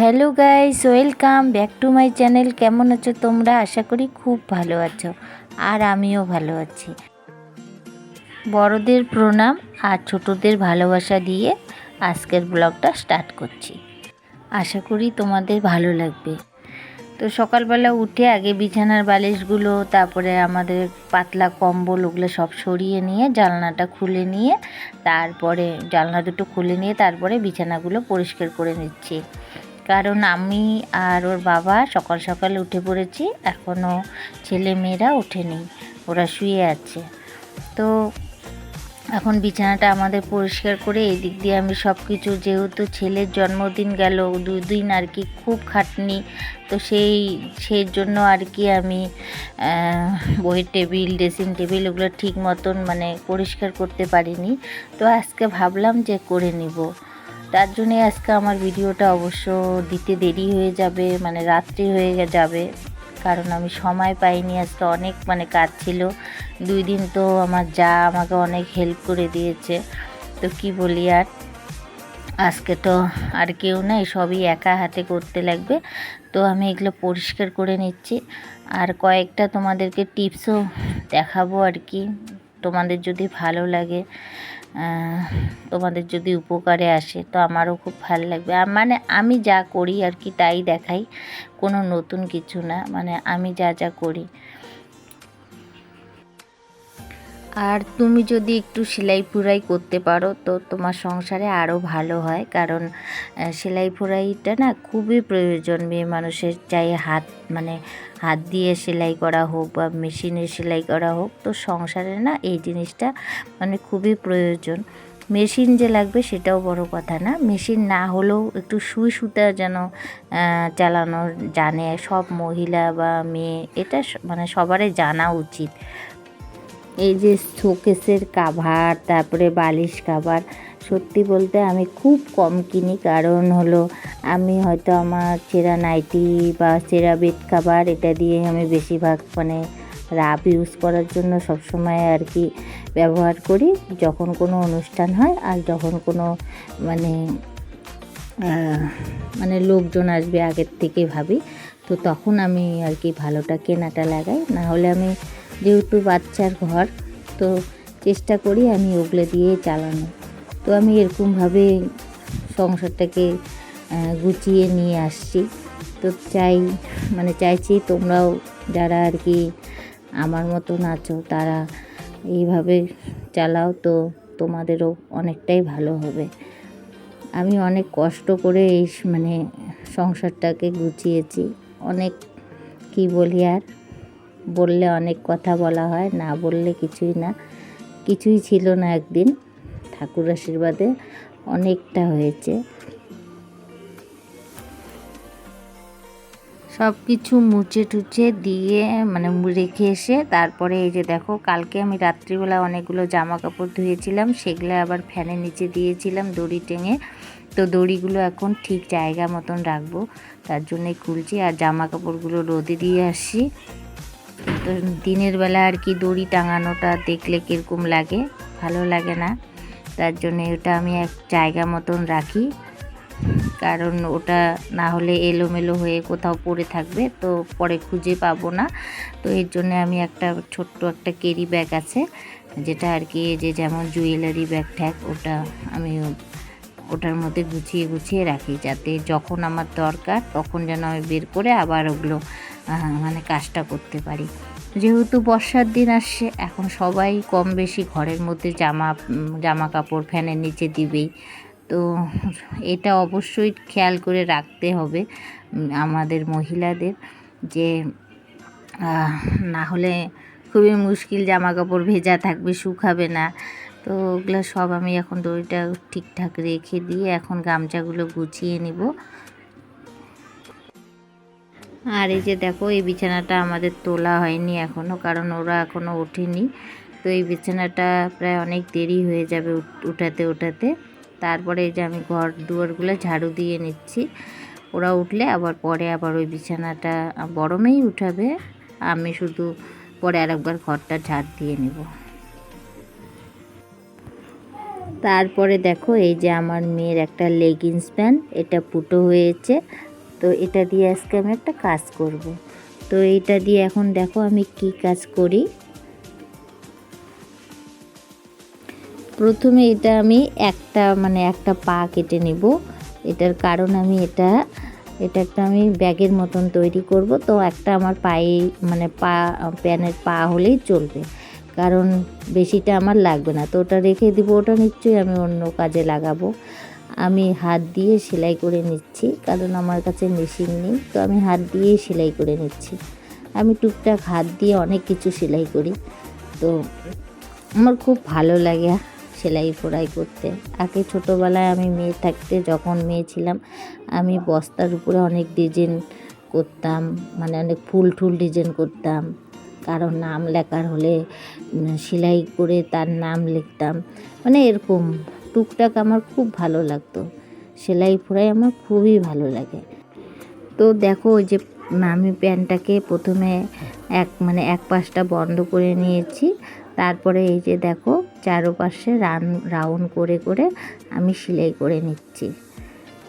Hello guys, welcome back to my channel. কেমন আছো তোমরা? আশা করি খুব ভালো আছো আর আমিও ভালো আছি। বড়দের প্রণাম আর ছোটদের ভালোবাসা দিয়ে আজকের ব্লগটা স্টার্ট করছি। আশা করি তোমাদের ভালো লাগবে। তো সকালবেলা উঠে আগে বিছানার বালিশগুলো, তারপরে আমাদের পাতলা কম্বল, ওগুলো সব সরিয়ে নিয়ে, জানলাটা খুলে নিয়ে, তারপরে জানলা দুটো খুলে নিয়ে, তারপরে বিছানাগুলো পরিষ্কার করে নিচ্ছি। কারণ আমি আর ওর বাবা সকাল সকাল উঠে পড়েছি এখনও ছেলে মেয়েরা ওঠেনি, ওরা শুয়ে আছে। তো এখন বিছানাটা আমাদের পরিষ্কার করে এই দিক দিয়ে আমি সব কিছু যেহেতু ছেলের জন্মদিন গেল দুই দিন আর কি খুব খাটনি, তো সেই সেই জন্য আর কি আমি বইয়ের টেবিল, ড্রেসিং টেবিল ওগুলো ঠিক মতন মানে পরিষ্কার করতে পারিনি। তো আজকে ভাবলাম যে করে নিব। তার জন্যে আজকে আমার ভিডিওটা অবশ্য দিতে দেরি হয়ে যাবে মানে রাত্রি হয়ে যাবে। কারণ আমি সময় পাইনি, আজকে অনেক মানে কাজ ছিল। দুই দিন তো আমার যা আমাকে অনেক হেল্প করে দিয়েছে। তো কি বলি আর? আজকে তো আর কেউ নেই, সবই একা হাতে করতে লাগবে। তো আমি এগুলো পরিষ্কার করে নিচ্ছি। আর কয়েকটা তোমাদেরকে টিপসও দেখাবো আর কি। তোমাদের যদি ভালো লাগে তোমাদের যদি উপকারে আসে, তো আমারও খুব ভালো লাগবে। মানে আমি যা করি আর কি, তাই দেখাই। কোনো নতুন কিছু না। মানে আমি যা যা করি আর তুমি যদি একটু সেলাই ফুরাই করতে পারো, তো তোমার সংসারে আরও ভালো হয়। কারণ সেলাই ফুরাইটা না খুবই প্রয়োজন মেয়ে মানুষের। চাই হাত মানে হাত দিয়ে সেলাই করা হোক বা মেশিনে সেলাই করা হোক, তো সংসারে না এই জিনিসটা মানে খুবই প্রয়োজন। মেশিন যে লাগবে সেটাও বড় কথা না। মেশিন না হলেও একটু সুই সুতা যেন চালানো জানে সব মহিলা বা মেয়ে, এটা মানে সবারই জানা উচিত। এই যে শোকেসের কাভার তারপরে বালিশ কাভার সত্যি বলতে আমি খুব কম কিনি। কারণ হলো, আমি হয়তো আমার চেরা নাইটি বা চেরা বেড কাভার এটা দিয়ে আমি বেশিরভাগ মানে রাব ইউজ করার জন্য সবসময় আর কি ব্যবহার করি। যখন কোনো অনুষ্ঠান হয় আর যখন কোনো মানে মানে লোকজন আসবে আগের থেকে ভাবি, তো তখন আমি আর কি ভালোটা কেনাটা লাগাই। না হলে আমি যেহেতু বাচ্চার ঘর, তো চেষ্টা করি আমি ওগুলো দিয়ে চালানো। তো আমি এরকমভাবে সংসারটাকে গুছিয়ে নিয়ে আসছি। তো চাই মানে চাইছি তোমরাও যারা আর কি আমার মতন আছো, তারা এইভাবে চালাও, তো তোমাদেরও অনেকটাই ভালো হবে। আমি অনেক কষ্ট করে এই মানে সংসারটাকে গুছিয়েছি। অনেক, কি বলি আর? বললে অনেক কথা বলা হয়, না বললে কিছুই না। কিছুই ছিল না একদিন, ঠাকুর আশীর্বাদে অনেকটা হয়েছে। সব কিছু মুছে টুচে দিয়ে মানে রেখে এসে তারপরে এই যে দেখো, কালকে আমি রাত্রিবেলা অনেকগুলো জামা কাপড় ধুয়েছিলাম, সেগুলো আবার ফ্যানের নিচে দিয়েছিলাম দড়ি টেঙে। তো দড়িগুলো এখন ঠিক জায়গা মতন রাখব, তার জন্যই খুলছি। আর জামা কাপড়গুলো রোদে দিয়ে আসছি। তো দিনের বেলা আর কি দড়ি টাঙানোটা দেখলে কীরকম লাগে? ভালো লাগে না। তার জন্য ওটা আমি এক জায়গা মতন রাখি। কারণ ওটা না হলে এলোমেলো হয়ে কোথাও পড়ে থাকবে, তো পরে খুঁজে পাবো না। তো এর জন্য আমি একটা ছোট্ট একটা কেরি ব্যাগ আছে, যেটা আর কি যে যেমন জুয়েলারি ব্যাগ ঠ্যাগ, ওটা আমি ওটার মধ্যে গুছিয়ে গুছিয়ে রাখি, যাতে যখন আমার দরকার তখন যেন আমি বের করে আবার ওগুলো মানে কাজটা করতে পারি। যেহেতু বর্ষার দিন আসছে, এখন সবাই কম বেশি ঘরের মধ্যে জামা জামা কাপড়, ফ্যানের নিচে দিবেই তো এটা অবশ্যই খেয়াল করে রাখতে হবে আমাদের মহিলাদের যে না হলে খুবই মুশকিল জামা কাপড় ভেজা থাকবে, শুকাবে না। তো ওগুলো সব আমি এখন দড়িটা ঠিকঠাক রেখে দিয়ে এখন গামছাগুলো গুছিয়ে নিব। আর এই যে দেখো, এই বিছানাটা আমাদের তোলা হয়নি এখনও কারণ ওরা এখনও ওঠেনি। তো এই বিছানাটা প্রায় অনেক দেরি হয়ে যাবে উঠাতে উঠাতে। তারপরে এই যে আমি ঘর দুয়ারগুলো ঝাড়ু দিয়ে নিচ্ছি। ওরা উঠলে আবার পরে আবার ওই বিছানাটা মেয়েই উঠাবে। আমি শুধু পরে আরেকবার ঘরটা ঝাড় দিয়ে নেব। তারপরে দেখো, এই যে আমার মেয়ের একটা লেগিংস প্যান্ট এটা ফুটো হয়েছে। তো এটা দিয়ে আজকে আমি একটা কাজ করব। তো এটা দিয়ে এখন দেখো আমি কি কাজ করি। প্রথমে এটা আমি একটা মানে একটা পা কেটে নিব। এটার কারণ আমি এটা এটা একটা আমি ব্যাগের মতন তৈরি করব। তো একটা আমার পায়ে মানে পা, প্যানের পা হলেই চলবে। কারণ বেশিটা আমার লাগবে না। তো ওটা রেখে দিব, ওটা নিশ্চয়ই আমি অন্য কাজে লাগাবো। আমি হাত দিয়ে সেলাই করে নিচ্ছি, কারণ আমার কাছে মেশিন নেই, তো আমি হাত দিয়েই সেলাই করে নিচ্ছি। আমি টুকটাক হাত দিয়ে অনেক কিছু সেলাই করি, তো আমার খুব ভালো লাগে সেলাই ফোড়াই করতে। আগে ছোটোবেলায় আমি মেয়ে থাকতে যখন মেয়ে ছিলাম, আমি বস্তার উপরে অনেক ডিজাইন করতাম মানে অনেক ফুল টুল ডিজাইন করতাম কারও নাম লেখার হলে সেলাই করে তার নাম লিখতাম মানে এরকম টুকটাক আমার খুব ভালো লাগতো। সেলাই ফোড়াই আমার খুবই ভালো লাগে। তো দেখো যে আমি প্যান্টটাকে প্রথমে এক মানে এক পাশটা বন্ধ করে নিয়েছি। তারপরে এই যে দেখো চারোপাশে রান, রাউন্ড করে করে আমি সেলাই করে নিচ্ছি।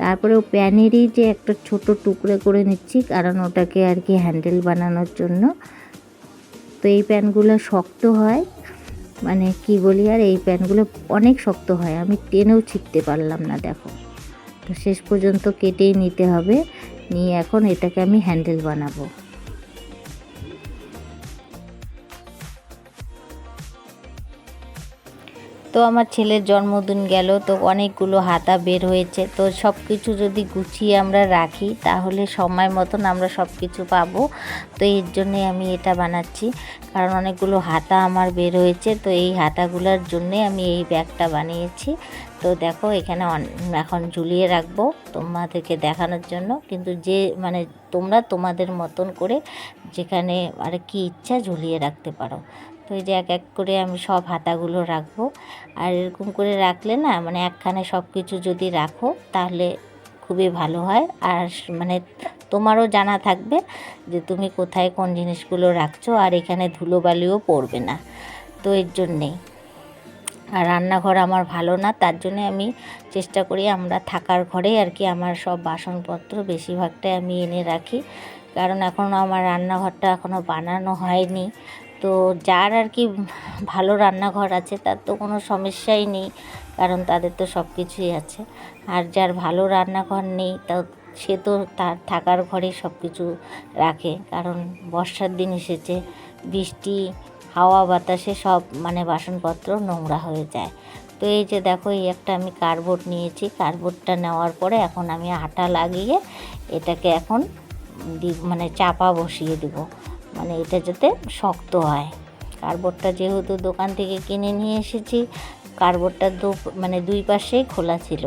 তারপরে ও প্যানেরই যে একটা ছোট টুকরো করে নিচ্ছি কারণ ওটাকে আর কি হ্যান্ডেল বানানোর জন্য। তো এই প্যানগুলো শক্ত হয়। মানে কি বলি, আর এই প্যানগুলো অনেক শক্ত হয়, আমি টেনেও ছিটতে পারলাম না, দেখো। তো শেষ পর্যন্ত কেটেই নিতে হবে, নিয়ে এখন এটাকে আমি হ্যান্ডেল বানাবো। তো আমার ছেলের জন্মদিন গেল, তো অনেকগুলো হাতা বের হয়েছে। তো সব কিছু যদি গুছিয়ে আমরা রাখি, তাহলে সময় মতন আমরা সব কিছু পাবো। তো এর জন্যে আমি এটা বানাচ্ছি। কারণ অনেকগুলো হাতা আমার বের হয়েছে, তো এই হাতাগুলোর জন্যে আমি এই ব্যাগটা বানিয়েছি। তো দেখো, এখানে এখন ঝুলিয়ে রাখব তোমাদেরকে দেখানোর জন্য। কিন্তু যে মানে তোমরা তোমাদের মতন করে যেখানে আর কি ইচ্ছা ঝুলিয়ে রাখতে পারো। এই যে এক এক করে আমি সব হাতাগুলো রাখব। আর এরকম করে রাখলে না মানে একখানে সব কিছু যদি রাখো, তাহলে খুবই ভালো হয়। আর মানে তোমারও জানা থাকবে যে তুমি কোথায় কোন জিনিসগুলো রাখছো, আর এখানে ধুলোবালিও পড়বে না। তো এর জন্যেই। আর রান্নাঘর আমার ভালো না, তার জন্য আমি চেষ্টা করি আমরা থাকার ঘরে আর কি আমার সব বাসনপত্র বেশিরভাগটাই আমি এনে রাখি। কারণ এখনও আমার রান্নাঘরটা এখনও বানানো হয়নি। তো যার আর কি ভালো রান্নাঘর আছে, তার তো কোনো সমস্যাই নেই, কারণ তাদের তো সব কিছুই আছে। আর যার ভালো রান্নাঘর নেই তা সে তো তার থাকার ঘরেই সব কিছু রাখে। কারণ বর্ষার দিন এসেছে, বৃষ্টি, হাওয়া, বাতাসে সব মানে বাসনপত্র নোংরা হয়ে যায়। তো এই যে দেখো, এই একটা আমি কার্ডবোর্ড নিয়েছি। কার্ডবোর্ডটা নেওয়ার পরে এখন আমি আটা লাগিয়ে এটাকে এখন মানে চাপা বসিয়ে দিব। মানে এটা যাতে শক্ত হয়। কার্ডবোর্ডটা যেহেতু দোকান থেকে কিনে নিয়ে এসেছি, কার্ডবোর্ডটা দু মানে দুই পাশেই খোলা ছিল।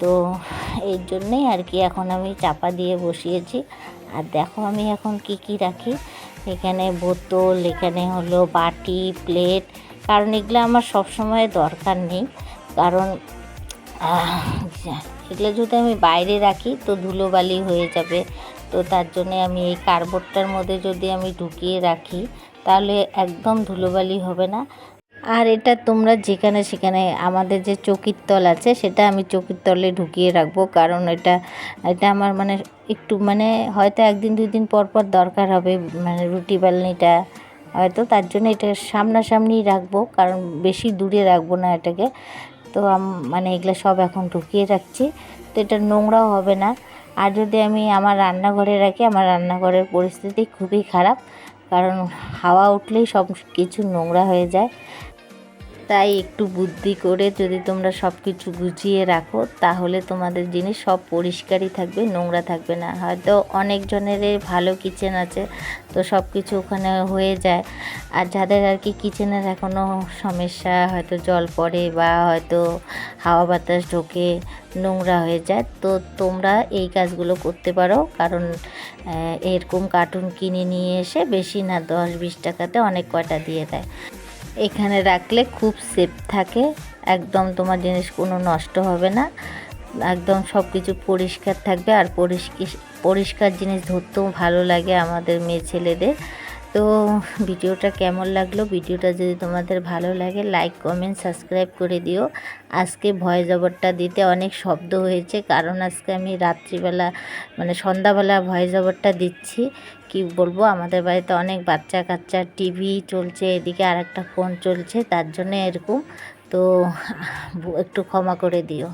তো এই জন্যেই আর কি এখন আমি চাপা দিয়ে বসিয়েছি। আর দেখো আমি এখন কি কি রাখি। এখানে বোতল, এখানে হলো বাটি, প্লেট, কারণ এগুলো আমার সব সময় দরকার নেই। কারণ এগুলো যদি আমি বাইরে রাখি তো ধুলোবালি হয়ে যাবে। তো তার জন্যে আমি এই কার্ডবোর্ডটার মধ্যে যদি আমি ঢুকিয়ে রাখি, তাহলে একদম ধুলোবালি হবে না। আর এটা তোমরা যেখানে সেখানে আমাদের যে চকির তল আছে, সেটা আমি চকির তলে ঢুকিয়ে রাখব। কারণ এটা এটা আমার মানে একটু মানে হয়তো একদিন দুই দিন পর পর দরকার হবে মানে রুটি বালনিটা হয়তো। তার জন্য এটা সামনাসামনিই রাখব, কারণ বেশি দূরে রাখব না এটাকে। তো মানে এগুলো সব এখন ঢুকিয়ে রাখছি। তো এটা নোংরাও হবে না। আর যদি আমি আমার রান্নাঘরে রাখি, আমার রান্নাঘরের পরিস্থিতি খুবই খারাপ। কারণ হাওয়া উঠলেই সব কিছু নোংরা হয়ে যায়। তাই একটু বুদ্ধি করে যদি তোমরা সব কিছু গুছিয়ে রাখো, তাহলে তোমাদের জিনিস সব পরিষ্কারই থাকবে, নোংরা থাকবে না। হয়তো অনেকজনেরই ভালো কিচেন আছে, তো সব কিছু ওখানে হয়ে যায়। আর যাদের আর কি কিচেনের এখনও সমস্যা, হয়তো জল পড়ে বা হয়তো হাওয়া বাতাস ঢোকে, নোংরা হয়ে যায়, তো তোমরা এই কাজগুলো করতে পারো। কারণ এরকম কার্টুন কিনে নিয়ে এসে বেশি না দশ বিশ টাকাতে অনেক কয়টা দিয়ে দেয়। এখানে রাখলে খুব সেফ থাকে। একদম তোমার জিনিস কোনো নষ্ট হবে না। একদম সব কিছু পরিষ্কার থাকবে। আর পরিষ্কার পরিষ্কার জিনিস ধরতেও ভালো লাগে আমাদের মেয়ে ছেলেদের। তো ভিডিওটা কেমন লাগল? ভিডিওটা যদি তোমাদের ভালো লাগে লাইক কমেন্ট সাবস্ক্রাইব করে দিও। আজকে ভয়েস ওভারটা দিতে অনেক শব্দ হয়েছে, কারণ আজকে আমি রাত্রিবেলা মানে সন্ধ্যাবেলা ভয়েস ওভারটা দিচ্ছি। কি বলব, আমাদের বাড়িতে অনেক বাচ্চা কাচ্চা টিভি চলছে, এদিকে আর একটা ফোন চলছে, তার জন্য এরকম। তো একটু ক্ষমা করে দিও।